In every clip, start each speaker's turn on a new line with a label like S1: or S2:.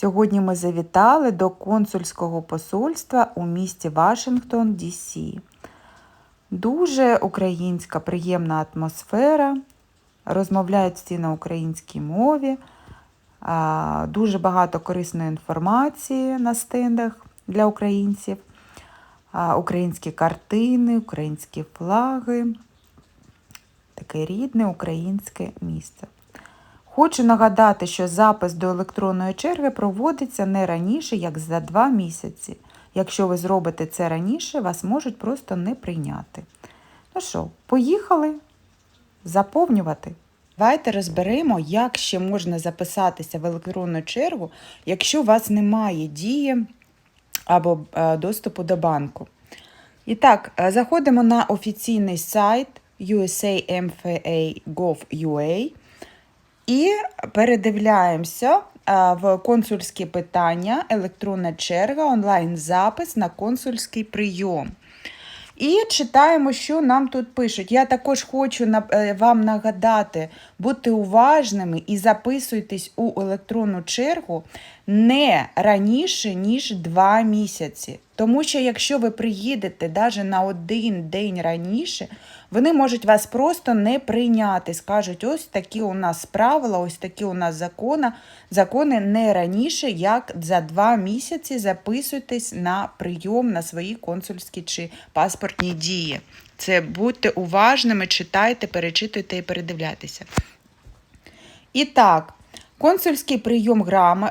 S1: Сьогодні ми завітали до консульського посольства у місті Вашингтон, Ді.Сі. Дуже українська приємна атмосфера. Розмовляють всі на українській мові. Дуже багато корисної інформації на стендах для українців. Українські картини, українські флаги. Таке рідне українське місце. Хочу нагадати, що запис до електронної черги проводиться не раніше, як за два місяці. Якщо ви зробите це раніше, вас можуть просто не прийняти. Ну що, поїхали заповнювати. Давайте розберемо, як ще можна записатися в електронну чергу, якщо у вас немає дії або е, доступу до банку. І так, е, заходимо на офіційний сайт usamfa.gov.ua і передивляємося в консульські питання, електронна черга, онлайн-запис на консульський прийом. І читаємо, що нам тут пишуть. Я також хочу е, вам нагадати, бути уважними і записуйтесь у електронну чергу не раніше, ніж 2 місяці. Тому що якщо ви приїдете навіть на один день раніше, вони можуть вас просто не прийняти. Скажуть, ось такі у нас правила, ось такі у нас закони. Закони не раніше, як за два місяці записуйтесь на прийом на свої консульські чи паспортні дії. Це будьте уважними, читайте, перечитуйте і передивляйтеся. І так, консульський прийом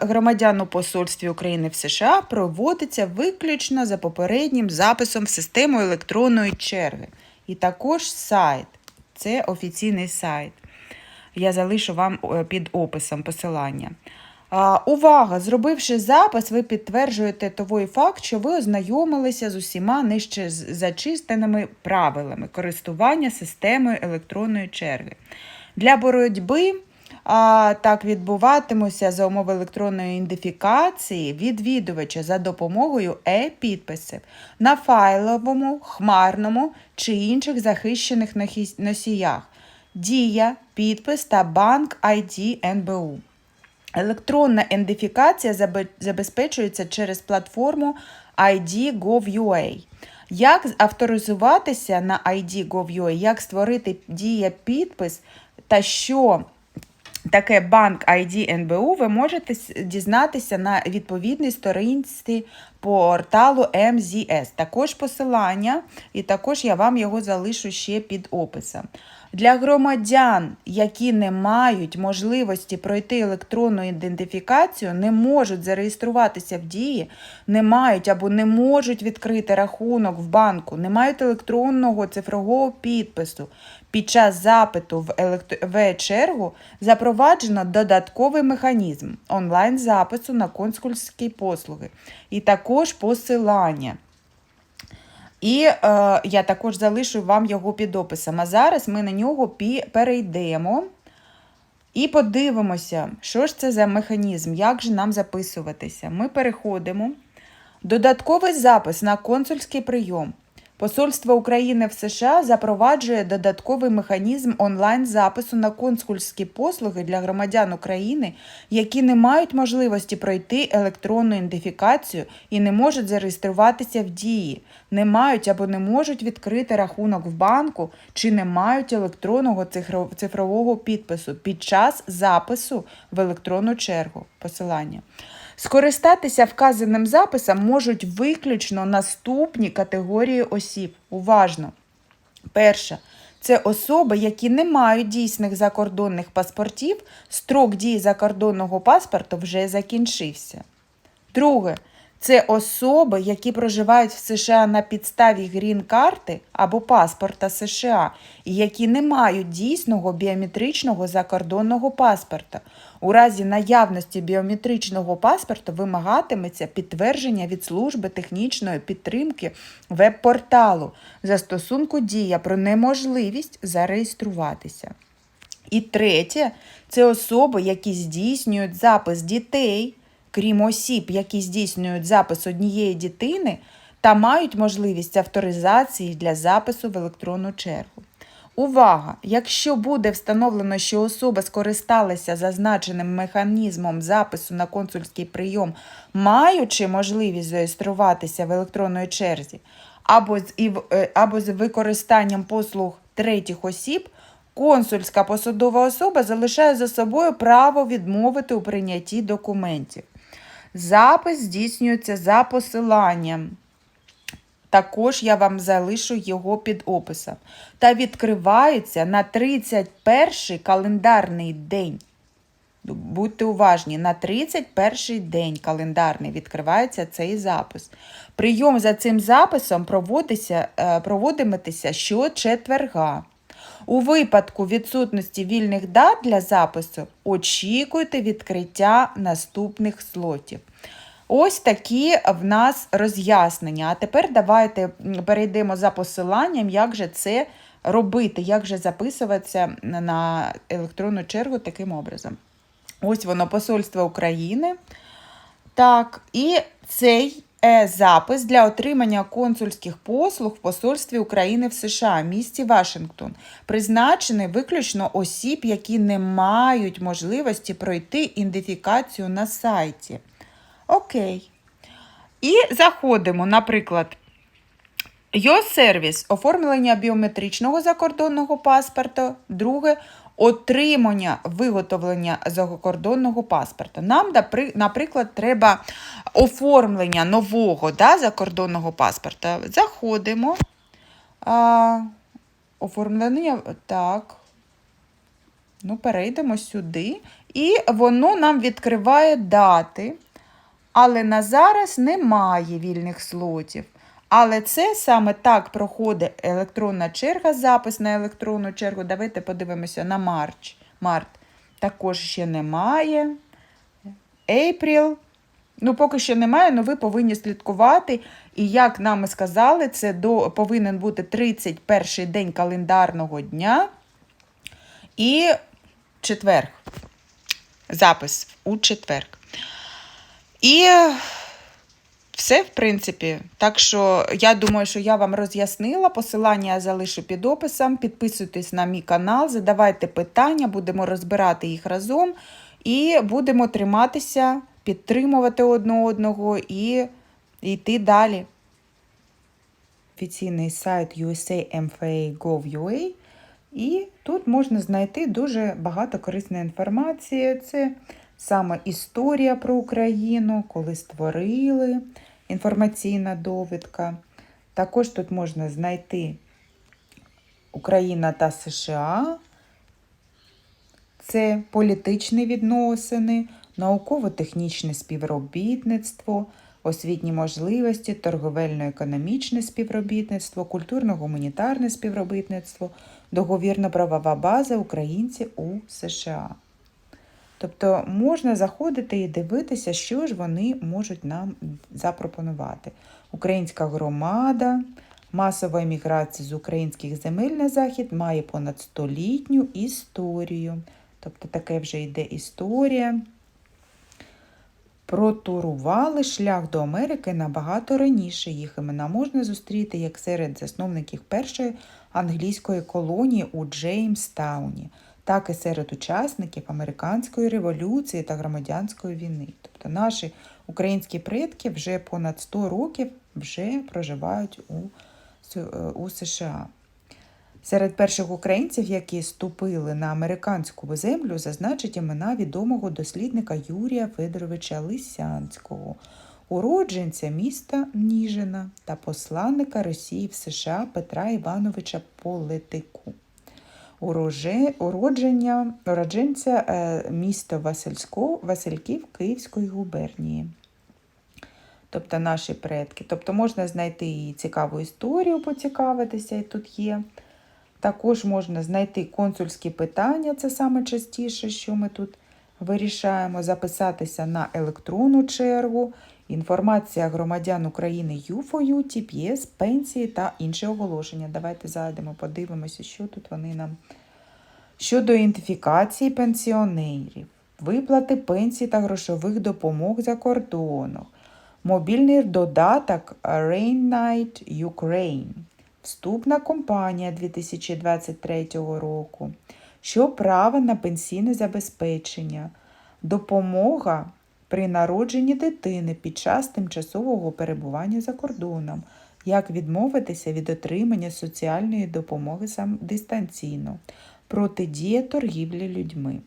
S1: громадян у посольстві України в США проводиться виключно за попереднім записом в систему електронної черги. І також сайт. Це офіційний сайт. Я залишу вам е, під описом посилання. Увага! Зробивши запис, ви підтверджуєте той факт, що ви ознайомилися з усіма нижче зачистеними правилами користування системою електронної черги. Для боротьби а, так відбуватимуться за умови електронної ідентифікації відвідувача за допомогою е-підписів на файловому, хмарному чи інших захищених носіях. Дія, підпис та банк ID НБУ. Електронна ідентифікація забезпечується через платформу ID.gov.ua. Як авторизуватися на ID.gov.ua, як створити дія підпис та що таке банк ID НБУ, ви можете дізнатися на відповідній сторінці порталу МЗС. Також посилання, і також я вам його залишу ще під описом. Для громадян, які не мають можливості пройти електронну ідентифікацію, не можуть зареєструватися в дії, не мають або не можуть відкрити рахунок в банку, не мають електронного цифрового підпису. Під час запиту в елект- в-чергу запроваджено додатковий механізм онлайн-запису на консульські послуги і також посилання. І е, я також залишу вам його під описом. А зараз ми на нього перейдемо і подивимося, що ж це за механізм, як же нам записуватися. Ми переходимо. Додатковий запис на консульський прийом. Посольство України в США запроваджує додатковий механізм онлайн-запису на консульські послуги для громадян України, які не мають можливості пройти електронну ідентифікацію і не можуть зареєструватися в дії, не мають або не можуть відкрити рахунок в банку чи не мають електронного цифрового підпису під час запису в електронну чергу. Посилання. Скористатися вказаним записом можуть виключно наступні категорії осіб. Уважно. Перша це особи, які не мають дійсних закордонних паспортів, строк дії закордонного паспорту вже закінчився. Друге, це особи, які проживають в США на підставі грін-карти або паспорта США, і які не мають дійсного біометричного закордонного паспорта. У разі наявності біометричного паспорту вимагатиметься підтвердження від служби технічної підтримки веб-порталу застосунку Дія про неможливість зареєструватися. І третє це особи, які здійснюють запис дітей, крім осіб, які здійснюють запис однієї дитини та мають можливість авторизації для запису в електронну чергу. Увага! Якщо буде встановлено, що особа скористалася зазначеним механізмом запису на консульський прийом, маючи можливість зареєструватися в електронної черзі, або з, е, або з використанням послуг третіх осіб, консульська посадова особа залишає за собою право відмовити у прийнятті документів. Запис здійснюється за посиланням. Також я вам залишу його під описом. Та відкривається на 31 календарний день. Будьте уважні, на 31 день календарний відкривається цей запис. Прийом за цим записом проводиться, е, щочетверга. У випадку відсутності вільних дат для запису очікуйте відкриття наступних слотів. Ось такі в нас роз'яснення. А тепер давайте перейдемо за посиланням, як же це робити, як же записуватися на електронну чергу таким образом. Ось воно, Посольство України. Так, і цей запис для отримання консульських послуг в Посольстві України в США, місті Вашингтон, призначений виключно осіб, які не мають можливості пройти ідентифікацію на сайті. Окей. І заходимо, наприклад, Йо-сервіс оформлення біометричного закордонного паспорта. Друге отримання виготовлення закордонного паспорта. Нам, наприклад, треба оформлення нового да, закордонного паспорта. Заходимо. А, оформлення, так. Ну, перейдемо сюди. І воно нам відкриває дати. Але на зараз немає вільних слотів. Але це саме так проходить електронна черга, запис на електронну чергу. Давайте подивимося на марч. март. Також ще немає. April. Ну, поки що немає, але ви повинні слідкувати. І як нам сказали, це до, повинен бути 31 день календарного дня і четверг. Запис у четверг. І все, в принципі. Так що я думаю, що я вам роз'яснила. Посилання я залишу під описом. Підписуйтесь на мій канал, задавайте питання, будемо розбирати їх разом і будемо триматися, підтримувати одне одного і йти далі. Офіційний сайт usamfa.gov.ua і тут можна знайти дуже багато корисної інформації. Це саме історія про Україну, коли створили, інформаційна довідка. Також тут можна знайти Україна та США. Це політичні відносини, науково-технічне співробітництво, освітні можливості, торговельно-економічне співробітництво, культурно-гуманітарне співробітництво, договірно-правова база українці у США. Тобто можна заходити і дивитися, що ж вони можуть нам запропонувати. Українська громада, масова еміграція з українських земель на захід має понад столітню історію. Тобто таке вже йде історія. Протурували шлях до Америки набагато раніше. Їх імена можна зустріти як серед засновників першої англійської колонії у Джеймстауні, так і серед учасників американської революції та громадянської війни. Тобто наші українські предки вже понад 100 років вже проживають у, е, у США. Серед перших українців, які ступили на американську землю, зазначить імена відомого дослідника Юрія Федоровича Лисянського, уродженця міста Ніжина та посланника Росії в США Петра Івановича Полетику. Уродження, уродженця е, міста Васильсько, Васильків Київської губернії. Тобто наші предки. Тобто можна знайти і цікаву історію, поцікавитися, і тут є. Також можна знайти консульські питання, це саме частіше, що ми тут вирішаємо, записатися на електронну чергу, інформація громадян України ЮФОЮ, ТПС, пенсії та інші оголошення. Давайте зайдемо, подивимося, що тут вони нам. Щодо ідентифікації пенсіонерів, виплати пенсій та грошових допомог за кордоном, мобільний додаток Rain Night Ukraine. вступна компанія 2023 року, що право на пенсійне забезпечення, допомога при народженні дитини під час тимчасового перебування за кордоном, як відмовитися від отримання соціальної допомоги дистанційно, протидія торгівлі людьми.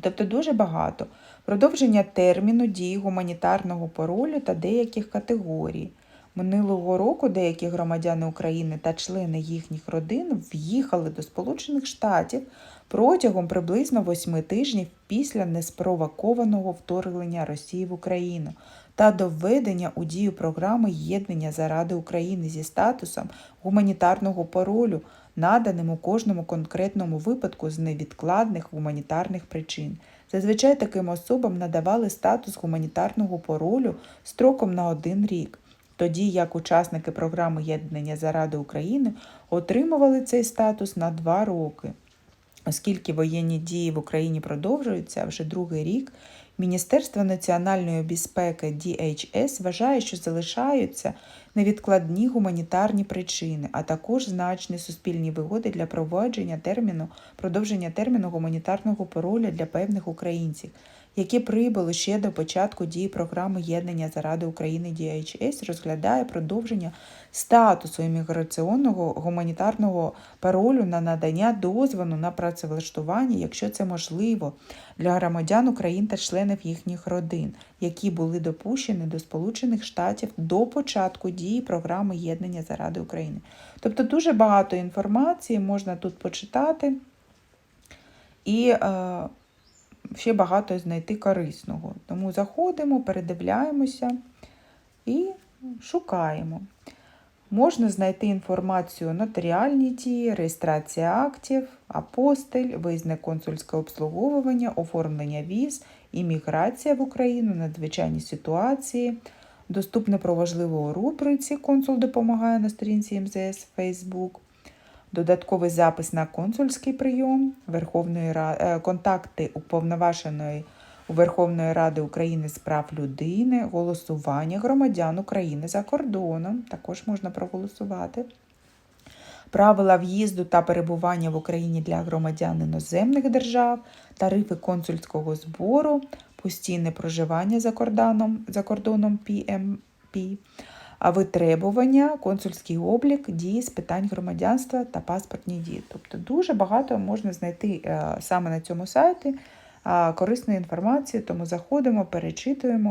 S1: Тобто дуже багато. Продовження терміну дії гуманітарного паролю та деяких категорій. Минулого року деякі громадяни України та члени їхніх родин в'їхали до Сполучених Штатів протягом приблизно восьми тижнів після неспровокованого вторгнення Росії в Україну та до введення у дію програми єднання заради України зі статусом гуманітарного паролю, наданим у кожному конкретному випадку з невідкладних гуманітарних причин. Зазвичай таким особам надавали статус гуманітарного паролю строком на один рік, тоді як учасники програми єднання заради України отримували цей статус на два роки. Оскільки воєнні дії в Україні продовжуються вже другий рік, Міністерство національної безпеки DHS вважає, що залишаються невідкладні гуманітарні причини, а також значні суспільні вигоди для проводження терміну, продовження терміну гуманітарного пароля для певних українців, які прибули ще до початку дії програми єднання заради України DHS, розглядає продовження статусу імміграційного гуманітарного паролю на надання дозволу на працевлаштування, якщо це можливо, для громадян України та членів їхніх родин, які були допущені до Сполучених Штатів до початку дії програми єднання заради України. Тобто дуже багато інформації можна тут почитати і е, ще багато знайти корисного. Тому заходимо, передивляємося і шукаємо. Можна знайти інформацію нотаріальні дії, реєстрація актів, апостиль, виїзне консульське обслуговування, оформлення віз, імміграція в Україну, надзвичайні ситуації. Доступне про важливо у рубриці Консул допомагає на сторінці МЗС Facebook. Додатковий запис на консульський прийом, Верховної Ра- е, контакти уповноваженої у Верховної Ради України з прав людини, голосування громадян України за кордоном. Також можна проголосувати. Правила в'їзду та перебування в Україні для громадян іноземних держав, тарифи консульського збору, постійне проживання за кордоном, за кордоном PMP, витребування, консульський облік, дії з питань громадянства та паспортні дії. Тобто дуже багато можна знайти е, саме на цьому сайті е, корисної інформації, тому заходимо, перечитуємо